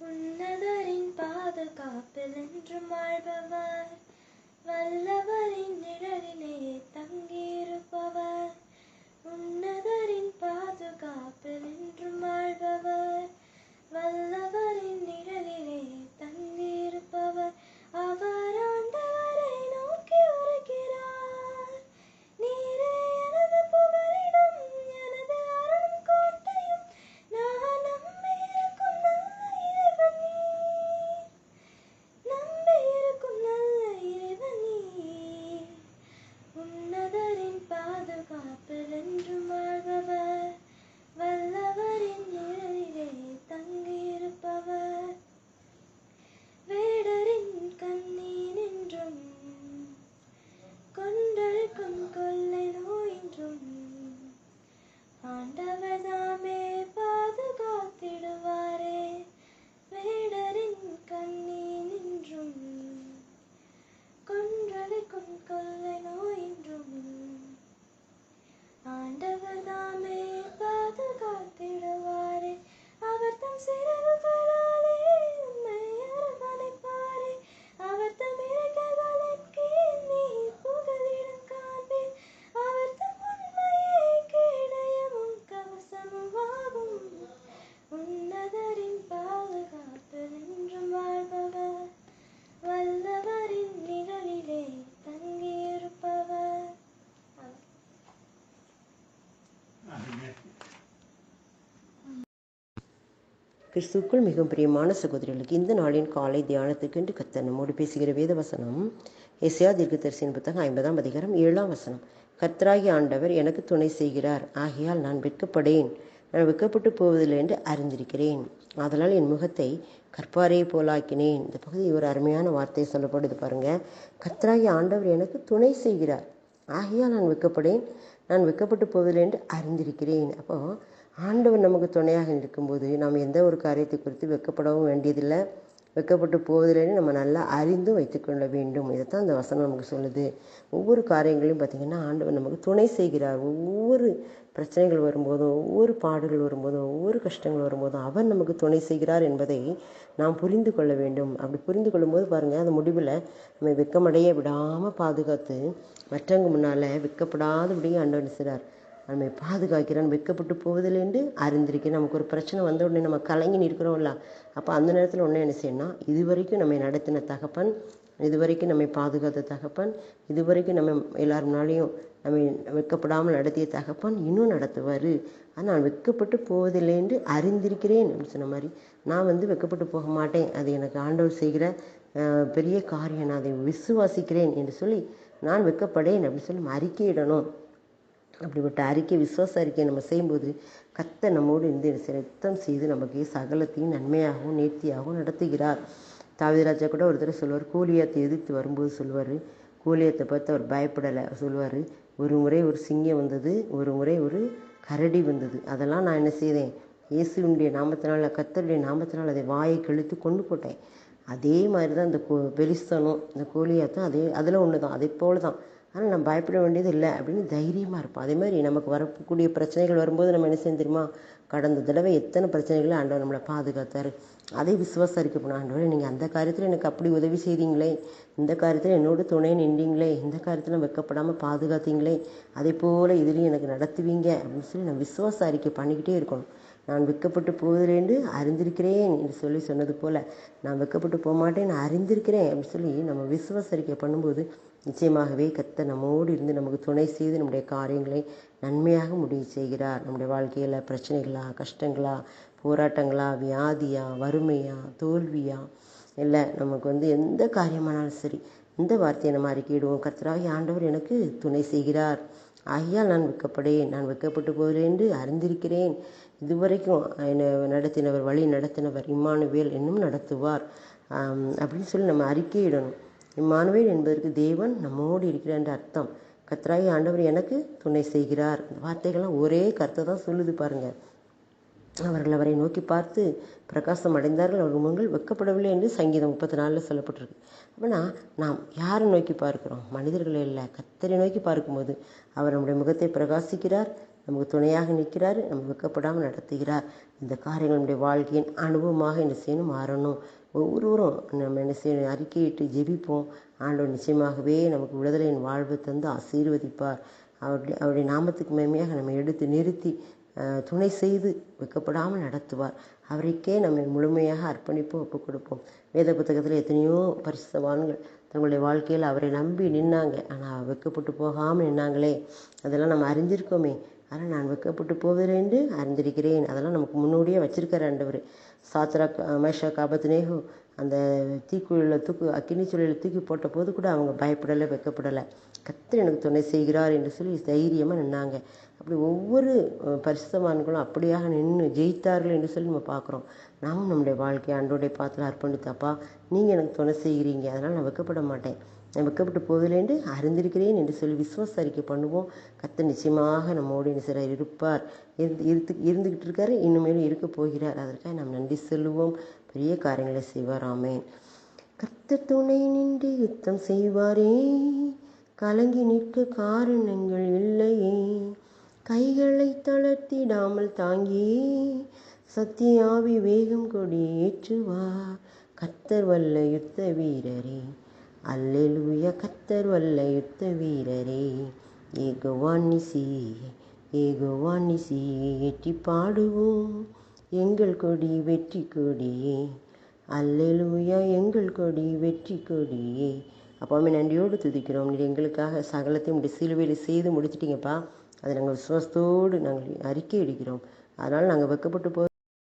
உன்னதரின் பாதுகாப்பில் என்றும் வாழ்பவர். வல்லவரின் நிழலிலே தங்கியிருப்பவர். உன்னதரின் பாதுகாப்பில் என்றும் வாழ்பவர் வல்லவரின் நிழலிலே தங்கியிருப்பவர் அவர் ஆண்டவரை நோக்கி வருகிறார் நீரே எனது புகலிடம் எனது அருளும் கோட்டையும் நான் நம்பியிருக்கும் நல்ல இறைவன் நீர் நம்பியிருக்கும் நல்ல இறைவன் நீர் உன்னதரின் பாதுகாப்பில் என்றும் வாழ்பவர் வல்லவரின் நிழலிலே தங்கியிருப்பவர் வேடரின் கண்ணீர் என்றும் கொன்றழிக்கும் கொள்ளை நோயின்றும் ஆண்டவர் தாமே பாதுகாத்திடுவாரே வேடரின் கண்ணீர் நின்றும் கொன்றழிக்கும் கொள்ளை நோயின்றும் ஆண்டவர் தாமே பாதுகாத்திடுவாரே அவர் தம் சிறகுகளாலே உம்மை அரவணைப்பாரே அவர் தம் இறக்கைகளின் கீழ் நீ புகலிடம் காண்பீர் அவர் தம் உண்மையை கேடயமும் கவசமும் ஆகும் உன்னதரின் பாதுகாப்பில் என்றும் வாழ்பவர் வல்லவரின் நிழலிலே தங்கியிருப்பவர் கிறிஸ்துக்குள் மிகவும் பிரியமான சகோதரிகளுக்கு இந்த நாளின் காலை தியானத்துக்கு என்று கத்தர் நம்மோடு பேசுகிற வேத வசனம் எஸ்யா தீர்க்கதரிசியின் புத்தகம் ஐம்பதாம் அதிகாரம் ஏழாம் வசனம். கத்ராகி ஆண்டவர் எனக்கு துணை செய்கிறார். ஆகையால் நான் வெட்கப்படேன். நான் வெட்கப்பட்டு போவதில்லை என்று அறிந்திருக்கிறேன். அதனால் என் முகத்தை கற்பாரையை போலாக்கினேன். இந்த பகுதி ஒரு அருமையான வார்த்தை சொல்லப்படுது பாருங்க. கத்ராகி ஆண்டவர் எனக்கு துணை செய்கிறார். ஆகையால் நான் வெட்கப்படேன். நான் வெட்கப்பட்டு போவதில்லை என்று அறிந்திருக்கிறேன். அப்போது ஆண்டவர் நமக்கு துணையாக இருக்கும்போது நாம் எந்த ஒரு காரியத்தை குறித்து வெட்கப்படவும் வேண்டியதில்லை. வெக்கப்பட்டு போவதில்லைன்னு நம்ம நல்லா அறிந்து வைத்துக்கொள்ள வேண்டும். இதைத்தான் அந்த வசனம் நமக்கு சொல்லுது. ஒவ்வொரு காரியங்களையும் பார்த்திங்கன்னா ஆண்டவர் நமக்கு துணை செய்கிறார். ஒவ்வொரு பிரச்சனைகள் வரும்போதும் ஒவ்வொரு பாடுகள் வரும்போதும் ஒவ்வொரு கஷ்டங்கள் வரும்போதும் அவர் நமக்கு துணை செய்கிறார் என்பதை நாம் புரிந்து கொள்ள வேண்டும். அப்படி புரிந்து கொள்ளும்போது பாருங்கள் அந்த முடிவில் நம்ம வெட்கமடைய விடாமல் பாதுகாத்து மற்றவங்க முன்னால் வெக்கப்படாதபடியும் ஆண்டவர் செய்கிறார் நம்மை பாதுகாக்கிறான் வெட்கப்பட்டு போவதில்லை என்று அறிந்திருக்கேன் நமக்கு ஒரு பிரச்சனை வந்த உடனே நம்ம கலங்கி நிற்கிறோம்ல. அப்போ அந்த நேரத்தில் ஒன்று என்ன செய்யணும் இதுவரைக்கும் நம்மை நடத்தின தகப்பன் இதுவரைக்கும் நம்மை பாதுகாத்த தகப்பன் இதுவரைக்கும் நம்ம எல்லார் முன்னாலேயும் நம்மை வெட்கப்படாமல் நடத்திய தகப்பன் இன்னும் நடத்துவார். ஆனால் நான் வெட்கப்பட்டு போவதில்லை என்று அறிந்திருக்கிறேன் அப்படின்னு சொன்ன மாதிரி நான் வந்து வெட்கப்பட்டு போக மாட்டேன். அது எனக்கு ஆண்டவர் செய்கிற பெரிய காரியம். நான் அதை விசுவாசிக்கிறேன் என்று சொல்லி நான் வெட்கப்படேன் அப்படின்னு சொல்லி அறிக்கையிடணும். அப்படிப்பட்ட அறிக்கை விசுவாச அறிக்கை நம்ம செய்யும்போது கத்த நம்மோடு இருந்து சிரத்தம் செய்து நமக்கு சகலத்தையும் நன்மையாகவும் நேர்த்தியாகவும் நடத்துகிறார். தாவிராஜா கூட ஒரு தடவை சொல்லுவார் கூலியாத்தை எதிர்த்து வரும்போது சொல்லுவார் கூலியத்தை பார்த்து அவர் பயப்படலை. சொல்லுவார் ஒரு முறை ஒரு சிங்கம் வந்தது ஒரு முறை ஒரு கரடி வந்தது. அதெல்லாம் நான் என்ன செய்தேன்? இயேசுவினுடைய நாமத்தினால் கத்தருடைய நாமத்தினால் அதை வாயை கழுத்து கொண்டு போட்டேன். அதே மாதிரி தான் இந்த கோ பெலிஸ்தனும் இந்த கோலியாத்தும் அதே அதில் ஒன்று தான் அதே போல் தான் ஆனால் நம்ம பயப்பட வேண்டியது இல்லை அப்படின்னு தைரியமாக இருப்போம். அதே மாதிரி நமக்கு வரக்கூடிய பிரச்சனைகள் வரும்போது நம்ம என்ன செய்யணும் தெரியுமா? கடந்த தடவை எத்தனை பிரச்சனைகளை ஆண்டவர் நம்மளை பாதுகாத்தார். அதை விசுவாசரிக்க போன ஆண்டவரே நீங்கள் அந்த காரியத்தில் எனக்கு அப்படி உதவி செய்தீங்களே இந்த காரியத்தில் என்னோட துணை நின்றீங்களே? இந்த காரியத்தில் வெக்கப்படாமல் பாதுகாத்தீங்களே? அதே போல் இதுலேயும் எனக்கு நடத்துவீங்க அப்படின்னு சொல்லி நான் விசுவாச அறிக்கை பண்ணிக்கிட்டே இருக்கணும். நான் வெட்கப்பட்டு போவதிலேருந்து அறிந்திருக்கிறேன் என்று சொல்லி சொன்னது போல் நான் வெட்கப்பட்டு போக மாட்டேன் நான் அறிந்திருக்கிறேன் அப்படின்னு சொல்லி நம்ம விசுவாசரிக்கை பண்ணும்போது நிச்சயமாகவே கத்த நம்மோடு இருந்து நமக்கு துணை செய்து நம்முடைய காரியங்களை நன்மையாக முடிவு செய்கிறார். நம்முடைய வாழ்க்கையில் பிரச்சனைகளா கஷ்டங்களா போராட்டங்களா வியாதியா வறுமையா தோல்வியா இல்லை நமக்கு வந்து எந்த காரியமானாலும் சரி இந்த வார்த்தையை நம்ம அறிக்கையிடுவோம். கர்த்தராகி ஆண்டவர் எனக்கு துணை செய்கிறார். ஐயா நான் வெட்கப்படேன். நான் விற்கப்பட்டு போகிறேன் என்று அறிந்திருக்கிறேன். இதுவரைக்கும் என்னை நடத்தினவர் வழி நடத்தினவர் இம்மானுவேல் இன்னும் நடத்துவார். அப்படின்னு சொல்லி நம்ம அறிக்கையிடணும். இம்மானுவேல் என்பதற்கு தேவன் நம்மோடு இருக்கிறார் என்ற அர்த்தம். கர்த்தராகி ஆண்டவர் எனக்கு துணை செய்கிறார். இந்த வார்த்தைகள்லாம் ஒரே கருத்தை தான் சொல்லுது பாருங்கள் அவர்கள் அவரை நோக்கி பார்த்து பிரகாசம் அடைந்தார்கள் அவர்கள் முகங்கள் வெட்கப்படவில்லை என்று சங்கீதம் முப்பத்தி நாலில் சொல்லப்பட்டிருக்கு அப்படின்னா நாம் யாரை நோக்கி பார்க்கிறோம்? மனிதர்களை இல்லை கத்தரை நோக்கி பார்க்கும்போது அவர் நம்முடைய முகத்தை பிரகாசிக்கிறார் நமக்கு துணையாக நிற்கிறார் நம்ம வெக்கப்படாமல் நடத்துகிறார். இந்த காரியங்கள் நம்முடைய வாழ்க்கையின் அனுபவமாக என்ன செய்யணும் மாறணும். ஒவ்வொருவரும் நம்ம என்ன செய்யணும்? அறிக்கையிட்டு ஜெபிப்போம். ஆண்டவர் நிச்சயமாகவே நமக்கு விடுதலையின் வாழ்வு தந்து ஆசீர்வதிப்பார். அவருடைய அவருடைய நாமத்துக்கு மேன்மையாக நம்ம எடுத்து நிறுத்தி துணை செய்து வைக்கப்படாமல் நடத்துவார். அவருக்கே நம்ம முழுமையாக அர்ப்பணிப்போம் ஒப்புக் கொடுப்போம். வேத புத்தகத்தில் எத்தனையோ பரிசுத்தவான்கள் தங்களுடைய வாழ்க்கையில் அவரை நம்பி நின்னாங்க. ஆனால் வெக்கப்பட்டு போகாமல் நின்னாங்களே. அதெல்லாம் நம்ம அறிஞ்சிருக்கோமே. ஆனால் நான் வெக்கப்பட்டு போவதில்லை என்று அறிந்திருக்கிறேன். அதெல்லாம் நமக்கு முன்னோடியே வச்சிருக்கார் ஆண்டவர். சாத்ரா மேஷா காபத்னேகு அந்த தீக்குழியில் தூக்கு அக்கினி சுழியில் தூக்கி போட்ட போது கூட அவங்க பயப்படலை வெக்கப்படலை. கத்தர் எனக்கு துணை செய்கிறார் என்று சொல்லி தைரியமாக நின்னாங்க. அப்படி ஒவ்வொரு அஹ், அப்படியாக நின்று ஜெயித்தார்கள் என்று சொல்லி நம்ம பார்க்குறோம். நாமும் நம்முடைய வாழ்க்கையை அன்றோடைய பாத்தில் அர்ப்பணித்தாப்பா நீங்கள் எனக்கு துணை செய்கிறீங்க. அதனால் நான் வெக்கப்பட மாட்டேன். நான் வெக்கப்பட்டு போவதில்லை என்று அறிந்திருக்கிறேன் என்று சொல்லி விசுவாச அறிக்கை பண்ணுவோம். கத்த நிச்சயமாக நம்மோடு என்ன செய்கிறார் இருப்பார். இருந்து இருந்து இருந்துக்கிட்டு இருக்காரு இனிமேலும் இருக்க போகிறார். அதற்காக நாம் நன்றி சொல்லுவோம். பெரிய காரியங்களை செய்வார். ஆமென். துணை நின்று யுத்தம் செய்வாரே. கலங்கி நிற்க காரணங்கள் இல்லையே கைகளை தளர்த்திடாமல் தாங்கி சத்தியாவி வேகம் கொடி ஏற்றுவார். கத்தர் வல்ல யுத்த வீரரே. அல்லேலூயா கத்தர் வல்ல யுத்த வீரரே. ஏகவான்னிசி ஏகவான்னிசி எட்டி பாடுவோம். எங்கள் கொடி வெற்றி கொடியே. அல்லேலூயா எங்கள் கொடி வெற்றி கொடியே. அப்பாவுமே நன்றியோடு துதிக்கிறோம். நீர் எங்களுக்காக சகலத்தையும் முடி சிலுவையில் செய்து முடிச்சிட்டீங்கப்பா. அதை நாங்கள் விசுவாசத்தோடு நாங்கள் அறிக்கை அடிக்கிறோம் அதனால் நாங்கள் வெக்கப்பட்டு போ